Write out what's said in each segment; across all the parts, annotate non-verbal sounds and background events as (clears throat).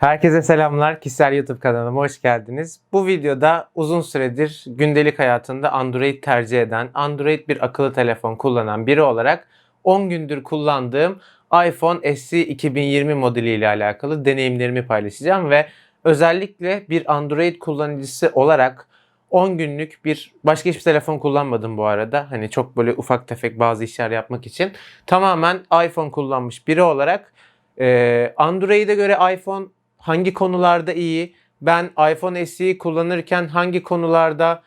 Herkese selamlar. Kişisel YouTube kanalıma hoş geldiniz. Bu videoda uzun süredir gündelik hayatında Android tercih eden, Android bir akıllı telefon kullanan biri olarak 10 gündür kullandığım iPhone SE 2020 modeliyle alakalı deneyimlerimi paylaşacağım ve özellikle bir Android kullanıcısı olarak 10 günlük bir başka hiçbir telefon kullanmadım bu arada. Hani çok böyle ufak tefek bazı işler yapmak için. Tamamen iPhone kullanmış biri olarak Android'e göre iPhone hangi konularda iyi? Ben iPhone SE'yi kullanırken hangi konularda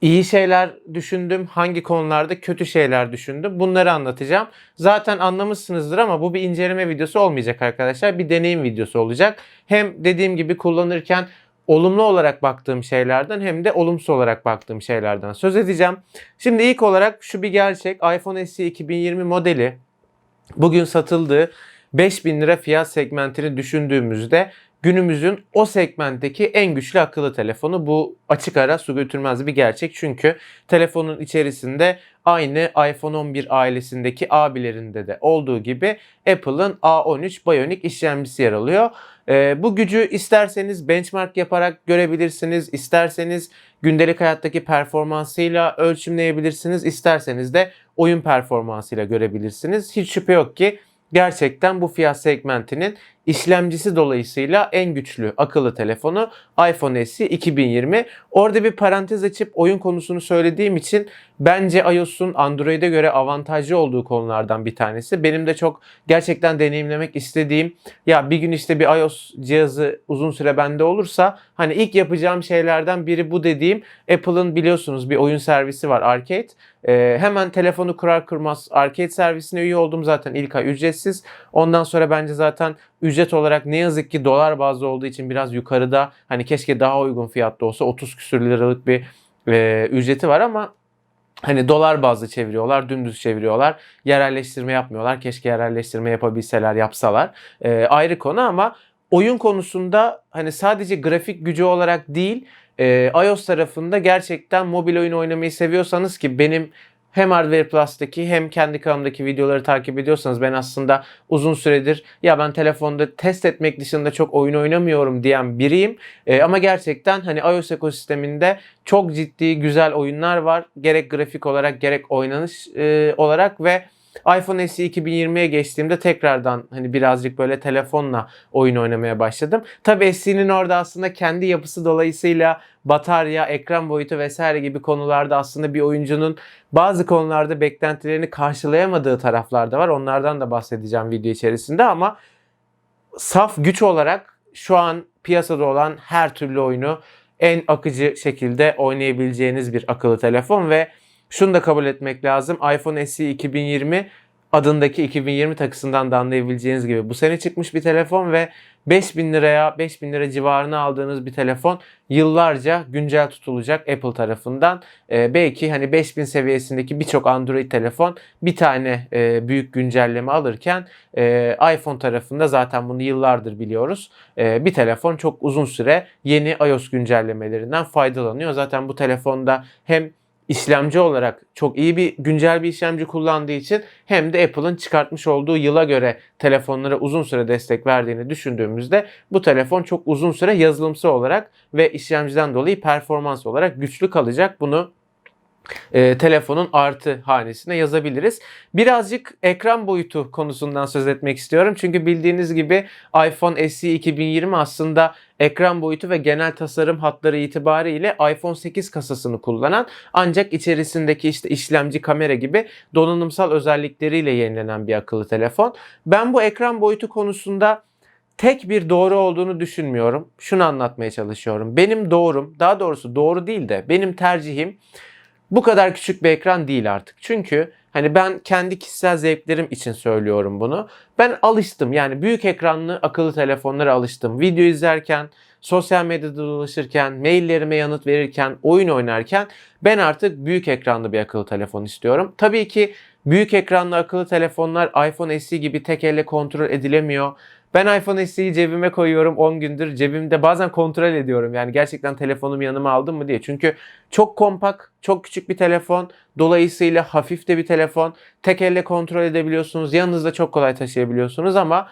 iyi şeyler düşündüm, hangi konularda kötü şeyler düşündüm. Bunları anlatacağım. Zaten anlamışsınızdır ama bu bir inceleme videosu olmayacak arkadaşlar. Bir deneyim videosu olacak. Hem dediğim gibi kullanırken olumlu olarak baktığım şeylerden hem de olumsuz olarak baktığım şeylerden söz edeceğim. Şimdi ilk olarak şu bir gerçek. iPhone SE 2020 modeli bugün satıldığı 5000 lira fiyat segmentini düşündüğümüzde günümüzün o segmentteki en güçlü akıllı telefonu. Bu açık ara su götürmez bir gerçek. Çünkü telefonun içerisinde aynı iPhone 11 ailesindeki abilerinde de olduğu gibi Apple'ın A13 Bionic işlemcisi yer alıyor. Ee, bu gücü isterseniz benchmark yaparak görebilirsiniz. isterseniz gündelik hayattaki performansıyla ölçümleyebilirsiniz. isterseniz de oyun performansıyla görebilirsiniz. Hiç şüphe yok ki gerçekten bu fiyat segmentinin işlemcisi dolayısıyla en güçlü akıllı telefonu iPhone SE 2020. Orada bir parantez açıp oyun konusunu söylediğim için bence iOS'un Android'e göre avantajlı olduğu konulardan bir tanesi. Benim de çok gerçekten deneyimlemek istediğim ya bir gün işte bir iOS cihazı uzun süre bende olursa hani ilk yapacağım şeylerden biri bu dediğim Apple'ın biliyorsunuz bir oyun servisi var Arcade. Ee, hemen telefonu kurar kurmaz Arcade servisine üye oldum zaten ilk ay ücretsiz. Ondan sonra bence zaten ücret olarak ne yazık ki dolar bazlı olduğu için biraz yukarıda hani keşke daha uygun fiyatta olsa 30 küsür liralık bir e, ücreti var ama Hani dolar bazlı çeviriyorlar, dümdüz çeviriyorlar. Yerelleştirme yapmıyorlar. Keşke yerelleştirme yapabilseler, yapsalar. E, ayrı konu ama oyun konusunda hani sadece grafik gücü olarak değil, e, iOS tarafında gerçekten mobil oyun oynamayı seviyorsanız ki benim hem Hardware Plus'taki hem kendi kanalımdaki videoları takip ediyorsanız ben aslında uzun süredir ya ben telefonda test etmek dışında çok oyun oynamıyorum diyen biriyim. E, ama gerçekten hani iOS ekosisteminde çok ciddi güzel oyunlar var. Gerek grafik olarak gerek oynanış e, olarak ve iPhone SE 2020'ye geçtiğimde tekrardan hani birazcık böyle telefonla oyun oynamaya başladım. Tabi SE'nin orada aslında kendi yapısı dolayısıyla batarya, ekran boyutu vesaire gibi konularda aslında bir oyuncunun bazı konularda beklentilerini karşılayamadığı taraflar da var. Onlardan da bahsedeceğim video içerisinde ama saf güç olarak şu an piyasada olan her türlü oyunu en akıcı şekilde oynayabileceğiniz bir akıllı telefon ve şunu da kabul etmek lazım. iPhone SE 2020 adındaki 2020 takısından da anlayabileceğiniz gibi bu sene çıkmış bir telefon ve 5000 liraya 5000 lira civarına aldığınız bir telefon yıllarca güncel tutulacak Apple tarafından. Ee, belki hani 5000 seviyesindeki birçok Android telefon bir tane e, büyük güncelleme alırken e, iPhone tarafında zaten bunu yıllardır biliyoruz. E, bir telefon çok uzun süre yeni iOS güncellemelerinden faydalanıyor. Zaten bu telefonda hem işlemci olarak çok iyi bir güncel bir işlemci kullandığı için hem de Apple'ın çıkartmış olduğu yıla göre telefonlara uzun süre destek verdiğini düşündüğümüzde bu telefon çok uzun süre yazılımsal olarak ve işlemciden dolayı performans olarak güçlü kalacak. Bunu e, telefonun artı hanesine yazabiliriz. Birazcık ekran boyutu konusundan söz etmek istiyorum. Çünkü bildiğiniz gibi iPhone SE 2020 aslında ekran boyutu ve genel tasarım hatları itibariyle iPhone 8 kasasını kullanan ancak içerisindeki işte işlemci kamera gibi donanımsal özellikleriyle yenilenen bir akıllı telefon. Ben bu ekran boyutu konusunda tek bir doğru olduğunu düşünmüyorum. Şunu anlatmaya çalışıyorum. Benim doğrum, daha doğrusu doğru değil de benim tercihim bu kadar küçük bir ekran değil artık. Çünkü hani ben kendi kişisel zevklerim için söylüyorum bunu. Ben alıştım yani büyük ekranlı akıllı telefonlara alıştım. Video izlerken, sosyal medyada dolaşırken, maillerime yanıt verirken, oyun oynarken ben artık büyük ekranlı bir akıllı telefon istiyorum. Tabii ki büyük ekranlı akıllı telefonlar iPhone SE gibi tek elle kontrol edilemiyor. Ben iPhone SE'yi cebime koyuyorum 10 gündür. Cebimde bazen kontrol ediyorum. Yani gerçekten telefonumu yanıma aldım mı diye. Çünkü çok kompak, çok küçük bir telefon. Dolayısıyla hafif de bir telefon. Tek elle kontrol edebiliyorsunuz. Yanınızda çok kolay taşıyabiliyorsunuz ama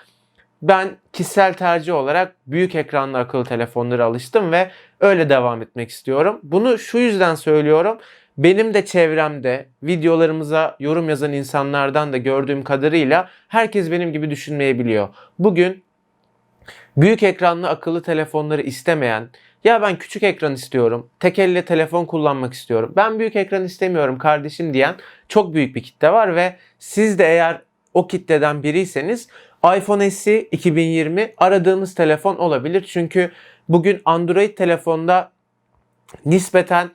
ben kişisel tercih olarak büyük ekranlı akıllı telefonlara alıştım ve öyle devam etmek istiyorum. Bunu şu yüzden söylüyorum. Benim de çevremde videolarımıza yorum yazan insanlardan da gördüğüm kadarıyla herkes benim gibi düşünmeyebiliyor. Bugün büyük ekranlı akıllı telefonları istemeyen, ya ben küçük ekran istiyorum, tek elle telefon kullanmak istiyorum, ben büyük ekran istemiyorum kardeşim diyen çok büyük bir kitle var ve siz de eğer o kitleden biriyseniz iPhone SE 2020 aradığınız telefon olabilir. Çünkü bugün Android telefonda nispeten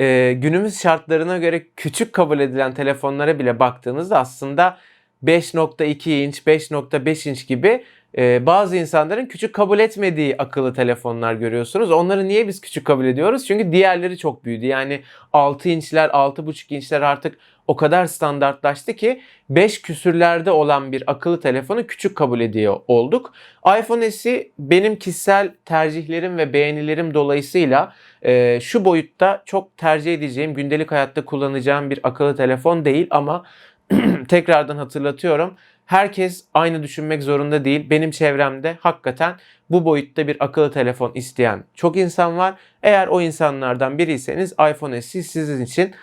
e, günümüz şartlarına göre küçük kabul edilen telefonlara bile baktığınızda aslında 5.2 inç, 5.5 inç gibi e, bazı insanların küçük kabul etmediği akıllı telefonlar görüyorsunuz. Onları niye biz küçük kabul ediyoruz? Çünkü diğerleri çok büyüdü. Yani 6 inçler, 6.5 inçler artık o kadar standartlaştı ki 5 küsürlerde olan bir akıllı telefonu küçük kabul ediyor olduk. iPhone SE benim kişisel tercihlerim ve beğenilerim dolayısıyla e, şu boyutta çok tercih edeceğim, gündelik hayatta kullanacağım bir akıllı telefon değil ama (clears throat) tekrardan hatırlatıyorum. Herkes aynı düşünmek zorunda değil. Benim çevremde hakikaten bu boyutta bir akıllı telefon isteyen çok insan var. Eğer o insanlardan biriyseniz iPhone SE sizin için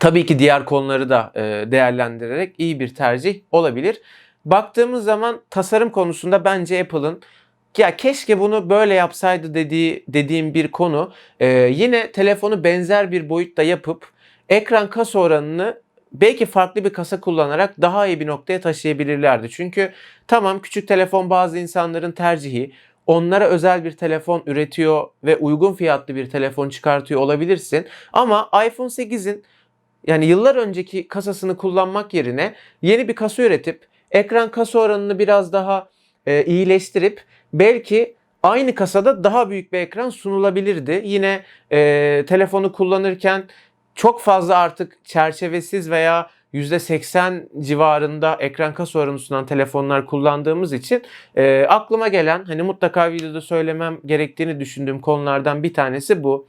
tabii ki diğer konuları da e, değerlendirerek iyi bir tercih olabilir. Baktığımız zaman tasarım konusunda bence Apple'ın ya keşke bunu böyle yapsaydı dediği dediğim bir konu. E, yine telefonu benzer bir boyutta yapıp ekran kasa oranını belki farklı bir kasa kullanarak daha iyi bir noktaya taşıyabilirlerdi. Çünkü tamam küçük telefon bazı insanların tercihi. Onlara özel bir telefon üretiyor ve uygun fiyatlı bir telefon çıkartıyor olabilirsin. Ama iPhone 8'in yani yıllar önceki kasasını kullanmak yerine yeni bir kasa üretip ekran kasa oranını biraz daha e, iyileştirip belki aynı kasada daha büyük bir ekran sunulabilirdi. Yine e, telefonu kullanırken çok fazla artık çerçevesiz veya %80 civarında ekran kasa oranı telefonlar kullandığımız için e, aklıma gelen hani mutlaka videoda söylemem gerektiğini düşündüğüm konulardan bir tanesi bu.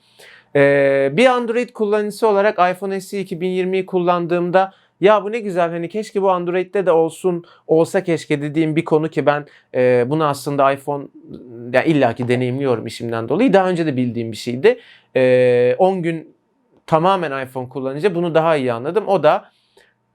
E, bir Android kullanıcısı olarak iPhone SE 2020'yi kullandığımda ya bu ne güzel hani keşke bu Android'de de olsun olsa keşke dediğim bir konu ki ben e, bunu aslında iPhone ya illaki deneyimliyorum işimden dolayı daha önce de bildiğim bir şeydi. E, 10 gün tamamen iPhone kullanınca bunu daha iyi anladım. O da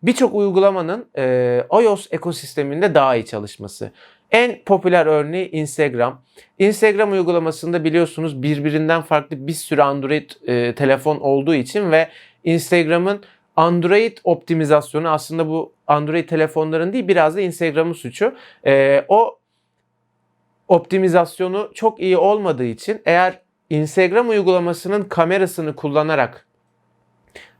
birçok uygulamanın e, iOS ekosisteminde daha iyi çalışması. En popüler örneği Instagram. Instagram uygulamasında biliyorsunuz birbirinden farklı bir sürü Android e, telefon olduğu için ve Instagram'ın Android optimizasyonu aslında bu Android telefonların değil biraz da Instagram'ın suçu. E, o optimizasyonu çok iyi olmadığı için eğer Instagram uygulamasının kamerasını kullanarak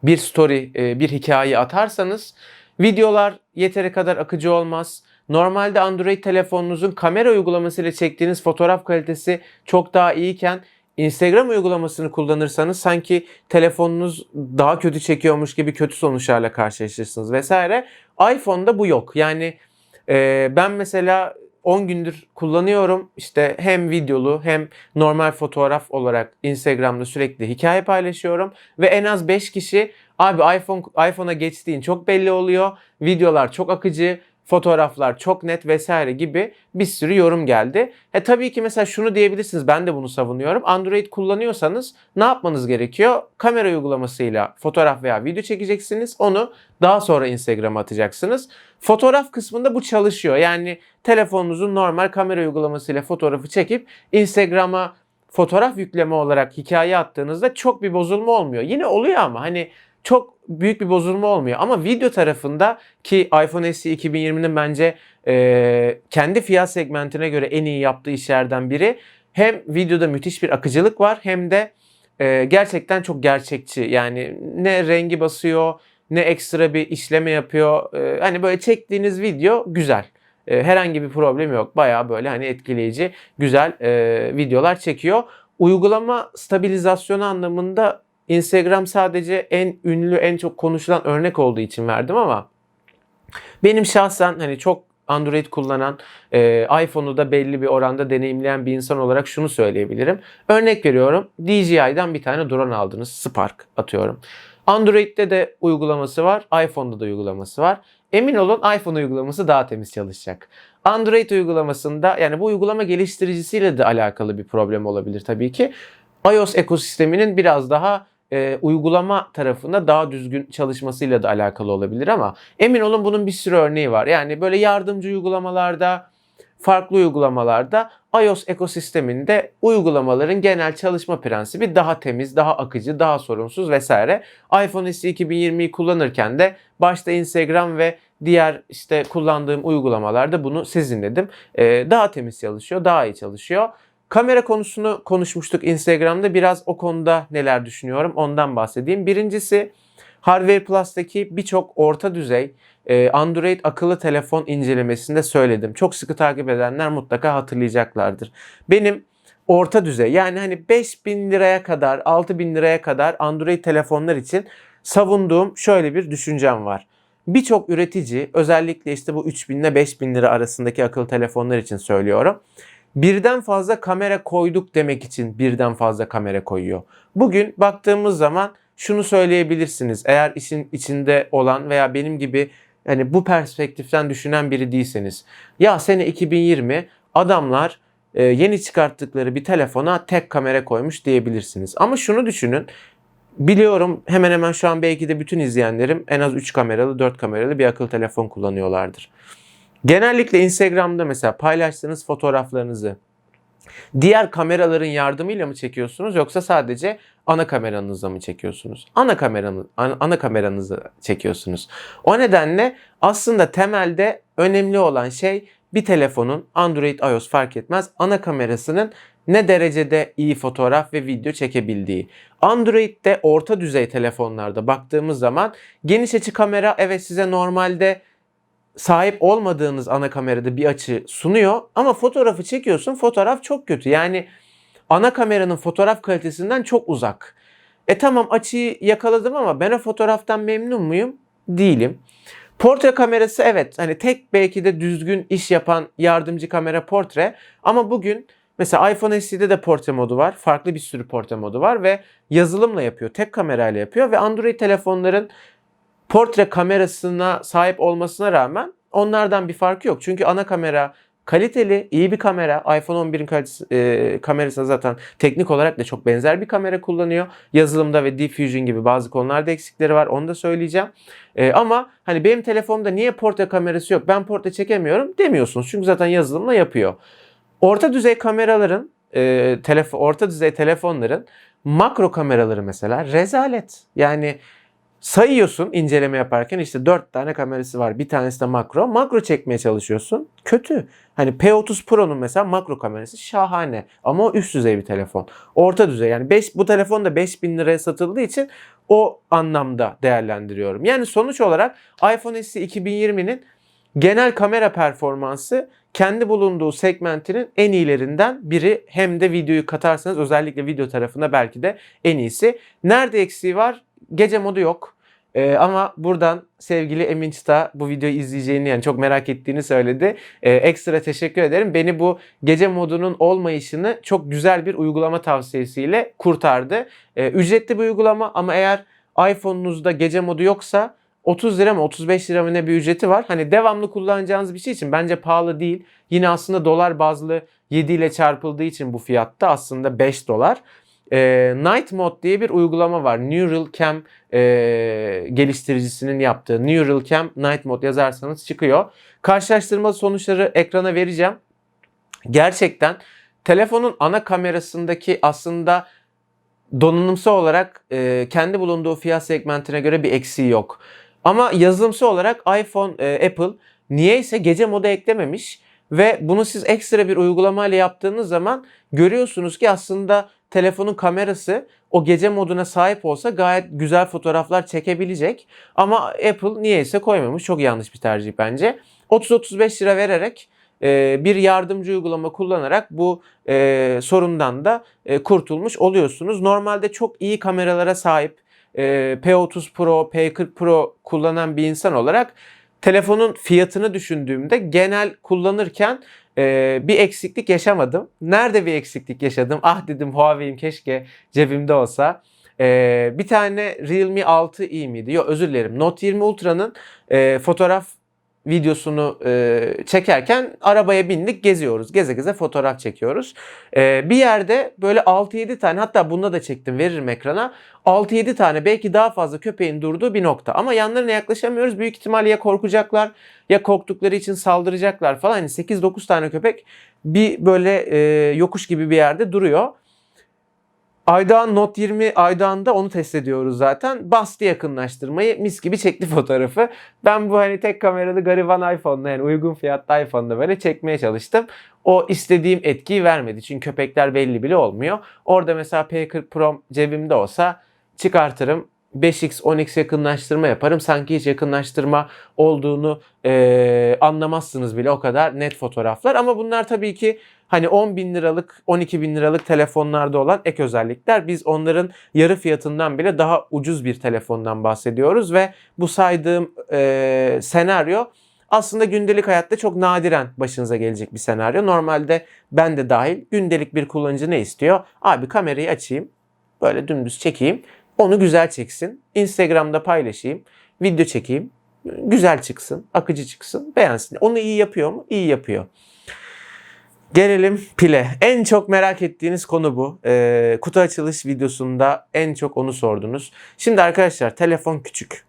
bir story, e, bir hikaye atarsanız videolar yeteri kadar akıcı olmaz. Normalde Android telefonunuzun kamera uygulamasıyla çektiğiniz fotoğraf kalitesi çok daha iyiyken Instagram uygulamasını kullanırsanız sanki telefonunuz daha kötü çekiyormuş gibi kötü sonuçlarla karşılaşırsınız vesaire. iPhone'da bu yok. Yani e, ben mesela 10 gündür kullanıyorum. İşte hem videolu hem normal fotoğraf olarak Instagram'da sürekli hikaye paylaşıyorum ve en az 5 kişi abi iPhone iPhone'a geçtiğin çok belli oluyor. Videolar çok akıcı, fotoğraflar çok net vesaire gibi bir sürü yorum geldi. E tabii ki mesela şunu diyebilirsiniz ben de bunu savunuyorum. Android kullanıyorsanız ne yapmanız gerekiyor? Kamera uygulamasıyla fotoğraf veya video çekeceksiniz. Onu daha sonra Instagram'a atacaksınız. Fotoğraf kısmında bu çalışıyor. Yani telefonunuzun normal kamera uygulamasıyla fotoğrafı çekip Instagram'a fotoğraf yükleme olarak hikaye attığınızda çok bir bozulma olmuyor. Yine oluyor ama hani çok büyük bir bozulma olmuyor. Ama video tarafında ki iPhone SE 2020'nin bence e, kendi fiyat segmentine göre en iyi yaptığı işlerden biri. Hem videoda müthiş bir akıcılık var hem de e, gerçekten çok gerçekçi. Yani ne rengi basıyor ne ekstra bir işleme yapıyor. E, hani böyle çektiğiniz video güzel. E, herhangi bir problem yok. Baya böyle hani etkileyici, güzel e, videolar çekiyor. Uygulama stabilizasyonu anlamında Instagram sadece en ünlü, en çok konuşulan örnek olduğu için verdim ama benim şahsen hani çok Android kullanan, e, iPhone'u da belli bir oranda deneyimleyen bir insan olarak şunu söyleyebilirim. Örnek veriyorum DJI'den bir tane drone aldınız. Spark atıyorum. Android'de de uygulaması var, iPhone'da da uygulaması var. Emin olun iPhone uygulaması daha temiz çalışacak. Android uygulamasında yani bu uygulama geliştiricisiyle de alakalı bir problem olabilir tabii ki. iOS ekosisteminin biraz daha e, uygulama tarafında daha düzgün çalışmasıyla da alakalı olabilir ama emin olun bunun bir sürü örneği var. Yani böyle yardımcı uygulamalarda, farklı uygulamalarda iOS ekosisteminde uygulamaların genel çalışma prensibi daha temiz, daha akıcı, daha sorunsuz vesaire. iPhone SE 2020'yi kullanırken de başta Instagram ve diğer işte kullandığım uygulamalarda bunu sizinledim. Ee, daha temiz çalışıyor, daha iyi çalışıyor. Kamera konusunu konuşmuştuk Instagram'da. Biraz o konuda neler düşünüyorum ondan bahsedeyim. Birincisi Hardware Plus'taki birçok orta düzey e, Android akıllı telefon incelemesinde söyledim. Çok sıkı takip edenler mutlaka hatırlayacaklardır. Benim orta düzey yani hani 5000 liraya kadar 6000 liraya kadar Android telefonlar için savunduğum şöyle bir düşüncem var. Birçok üretici özellikle işte bu 3000 ile 5000 lira arasındaki akıllı telefonlar için söylüyorum. Birden fazla kamera koyduk demek için birden fazla kamera koyuyor. Bugün baktığımız zaman şunu söyleyebilirsiniz. Eğer işin içinde olan veya benim gibi hani bu perspektiften düşünen biri değilseniz. Ya sene 2020 adamlar e, yeni çıkarttıkları bir telefona tek kamera koymuş diyebilirsiniz. Ama şunu düşünün. Biliyorum hemen hemen şu an belki de bütün izleyenlerim en az 3 kameralı 4 kameralı bir akıllı telefon kullanıyorlardır. Genellikle Instagram'da mesela paylaştığınız fotoğraflarınızı diğer kameraların yardımıyla mı çekiyorsunuz yoksa sadece ana kameranızla mı çekiyorsunuz? Ana kameranı ana, ana kameranızı çekiyorsunuz. O nedenle aslında temelde önemli olan şey bir telefonun Android iOS fark etmez ana kamerasının ne derecede iyi fotoğraf ve video çekebildiği. Android'de orta düzey telefonlarda baktığımız zaman geniş açı kamera evet size normalde sahip olmadığınız ana kamerada bir açı sunuyor ama fotoğrafı çekiyorsun fotoğraf çok kötü. Yani ana kameranın fotoğraf kalitesinden çok uzak. E tamam açıyı yakaladım ama ben o fotoğraftan memnun muyum? Değilim. Portre kamerası evet hani tek belki de düzgün iş yapan yardımcı kamera portre ama bugün mesela iPhone SE'de de portre modu var. Farklı bir sürü portre modu var ve yazılımla yapıyor. Tek kamerayla yapıyor ve Android telefonların portre kamerasına sahip olmasına rağmen onlardan bir farkı yok. Çünkü ana kamera kaliteli, iyi bir kamera. iPhone 11'in kalitesi, e, kamerası zaten teknik olarak da çok benzer bir kamera kullanıyor. Yazılımda ve Deep Fusion gibi bazı konularda eksikleri var. Onu da söyleyeceğim. E, ama hani benim telefonumda niye portre kamerası yok? Ben portre çekemiyorum demiyorsunuz. Çünkü zaten yazılımla yapıyor. Orta düzey kameraların, e, telefon, orta düzey telefonların makro kameraları mesela rezalet. Yani sayıyorsun inceleme yaparken işte 4 tane kamerası var. Bir tanesi de makro. Makro çekmeye çalışıyorsun. Kötü. Hani P30 Pro'nun mesela makro kamerası şahane. Ama o üst düzey bir telefon. Orta düzey yani 5 bu telefon da 5000 liraya satıldığı için o anlamda değerlendiriyorum. Yani sonuç olarak iPhone SE 2020'nin genel kamera performansı kendi bulunduğu segmentinin en iyilerinden biri. Hem de videoyu katarsanız özellikle video tarafında belki de en iyisi. Nerede eksiği var? Gece modu yok. Ee, ama buradan sevgili Emin Çıta bu videoyu izleyeceğini yani çok merak ettiğini söyledi. Ee, ekstra teşekkür ederim. Beni bu gece modunun olmayışını çok güzel bir uygulama tavsiyesiyle kurtardı. Ee, ücretli bir uygulama ama eğer iPhone'unuzda gece modu yoksa 30 lira mı 35 lira mı ne bir ücreti var. Hani devamlı kullanacağınız bir şey için bence pahalı değil. Yine aslında dolar bazlı 7 ile çarpıldığı için bu fiyatta aslında 5 dolar. E, Night Mode diye bir uygulama var. Neural Cam e, geliştiricisinin yaptığı Neural Cam Night Mode yazarsanız çıkıyor. Karşılaştırma sonuçları ekrana vereceğim. Gerçekten telefonun ana kamerasındaki aslında donanımsal olarak e, kendi bulunduğu fiyat segmentine göre bir eksiği yok. Ama yazılımsal olarak iPhone, e, Apple niyeyse gece modu eklememiş ve bunu siz ekstra bir uygulamayla yaptığınız zaman görüyorsunuz ki aslında telefonun kamerası o gece moduna sahip olsa gayet güzel fotoğraflar çekebilecek. Ama Apple niyeyse koymamış. Çok yanlış bir tercih bence. 30-35 lira vererek e, bir yardımcı uygulama kullanarak bu e, sorundan da e, kurtulmuş oluyorsunuz. Normalde çok iyi kameralara sahip e, P30 Pro, P40 Pro kullanan bir insan olarak telefonun fiyatını düşündüğümde genel kullanırken e, bir eksiklik yaşamadım. Nerede bir eksiklik yaşadım? Ah dedim Huawei'im keşke cebimde olsa. E, bir tane Realme 6i miydi? Yok özür dilerim. Note 20 Ultra'nın e, fotoğraf videosunu e, çekerken arabaya bindik geziyoruz. Geze geze fotoğraf çekiyoruz. E, bir yerde böyle 6-7 tane hatta bunda da çektim veririm ekrana. 6-7 tane belki daha fazla köpeğin durduğu bir nokta. Ama yanlarına yaklaşamıyoruz. Büyük ihtimalle ya korkacaklar ya korktukları için saldıracaklar falan. Hani 8-9 tane köpek bir böyle e, yokuş gibi bir yerde duruyor. Aydoğan Note 20 Aydoğan'da onu test ediyoruz zaten. Bastı yakınlaştırmayı mis gibi çekti (laughs) fotoğrafı. Ben bu hani tek kameralı gariban iPhone'la yani uygun fiyatlı iPhone'da böyle çekmeye çalıştım. O istediğim etkiyi vermedi. Çünkü köpekler belli bile olmuyor. Orada mesela P40 Pro cebimde olsa çıkartırım. 5x 10x yakınlaştırma yaparım. Sanki hiç yakınlaştırma olduğunu eee, anlamazsınız bile o kadar net fotoğraflar. Ama bunlar tabii ki hani 10 bin liralık 12 bin liralık telefonlarda olan ek özellikler. Biz onların yarı fiyatından bile daha ucuz bir telefondan bahsediyoruz ve bu saydığım eee, senaryo aslında gündelik hayatta çok nadiren başınıza gelecek bir senaryo. Normalde ben de dahil gündelik bir kullanıcı ne istiyor? Abi kamerayı açayım, böyle dümdüz çekeyim, onu güzel çeksin, Instagram'da paylaşayım, video çekeyim, güzel çıksın, akıcı çıksın, beğensin. Onu iyi yapıyor mu? İyi yapıyor. Gelelim pile. En çok merak ettiğiniz konu bu. Ee, kutu açılış videosunda en çok onu sordunuz. Şimdi arkadaşlar telefon küçük.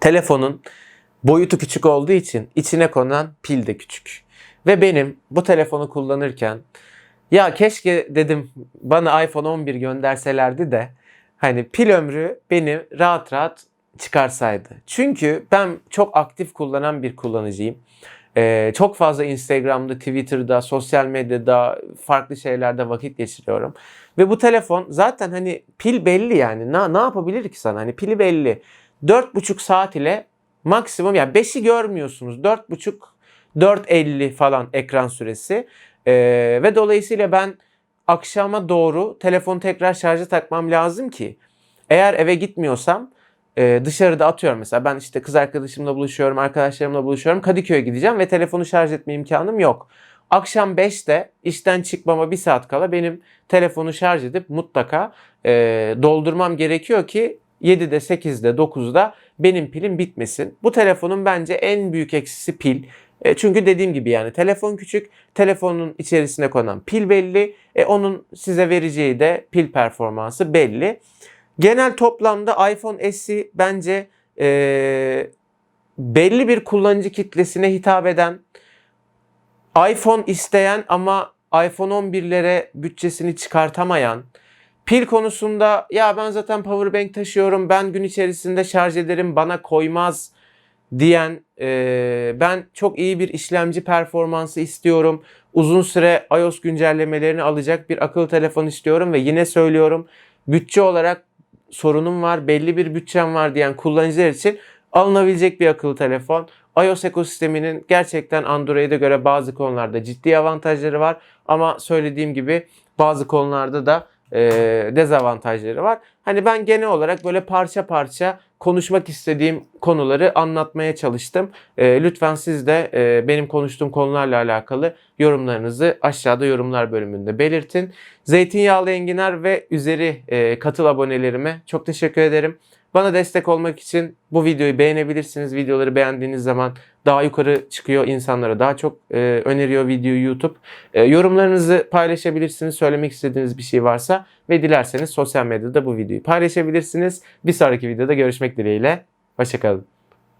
Telefonun boyutu küçük olduğu için içine konan pil de küçük. Ve benim bu telefonu kullanırken ya keşke dedim bana iPhone 11 gönderselerdi de hani pil ömrü beni rahat rahat çıkarsaydı. Çünkü ben çok aktif kullanan bir kullanıcıyım. Ee, çok fazla Instagram'da, Twitter'da, sosyal medyada, farklı şeylerde vakit geçiriyorum. Ve bu telefon zaten hani pil belli yani. Ne, ne yapabilir ki sana? Hani pili belli. 4,5 saat ile maksimum yani 5'i görmüyorsunuz. 4,5 4.50 falan ekran süresi. Ee, ve dolayısıyla ben akşama doğru telefonu tekrar şarja takmam lazım ki eğer eve gitmiyorsam e, dışarıda atıyorum mesela ben işte kız arkadaşımla buluşuyorum, arkadaşlarımla buluşuyorum. Kadıköy'e gideceğim ve telefonu şarj etme imkanım yok. Akşam 5'te işten çıkmama bir saat kala benim telefonu şarj edip mutlaka e, doldurmam gerekiyor ki 7'de, 8'de, 9'da benim pilim bitmesin. Bu telefonun bence en büyük eksisi pil. E, çünkü dediğim gibi yani telefon küçük, telefonun içerisine konan pil belli, e, onun size vereceği de pil performansı belli. Genel toplamda iPhone SE bence e, belli bir kullanıcı kitlesine hitap eden, iPhone isteyen ama iPhone 11'lere bütçesini çıkartamayan, pil konusunda ya ben zaten powerbank taşıyorum, ben gün içerisinde şarj ederim, bana koymaz diyen, e, ben çok iyi bir işlemci performansı istiyorum, uzun süre iOS güncellemelerini alacak bir akıllı telefon istiyorum ve yine söylüyorum bütçe olarak sorunum var, belli bir bütçem var diyen kullanıcılar için alınabilecek bir akıllı telefon. iOS ekosisteminin gerçekten Android'e göre bazı konularda ciddi avantajları var ama söylediğim gibi bazı konularda da e, dezavantajları var. Hani ben genel olarak böyle parça parça konuşmak istediğim konuları anlatmaya çalıştım. E, lütfen siz de e, benim konuştuğum konularla alakalı yorumlarınızı aşağıda yorumlar bölümünde belirtin. Zeytinyağlı enginar ve üzeri e, katıl abonelerime çok teşekkür ederim. Bana destek olmak için bu videoyu beğenebilirsiniz. Videoları beğendiğiniz zaman daha yukarı çıkıyor insanlara daha çok e, öneriyor videoyu YouTube. E, yorumlarınızı paylaşabilirsiniz. Söylemek istediğiniz bir şey varsa ve dilerseniz sosyal medyada bu videoyu paylaşabilirsiniz. Bir sonraki videoda görüşmek dileğiyle. Hoşçakalın.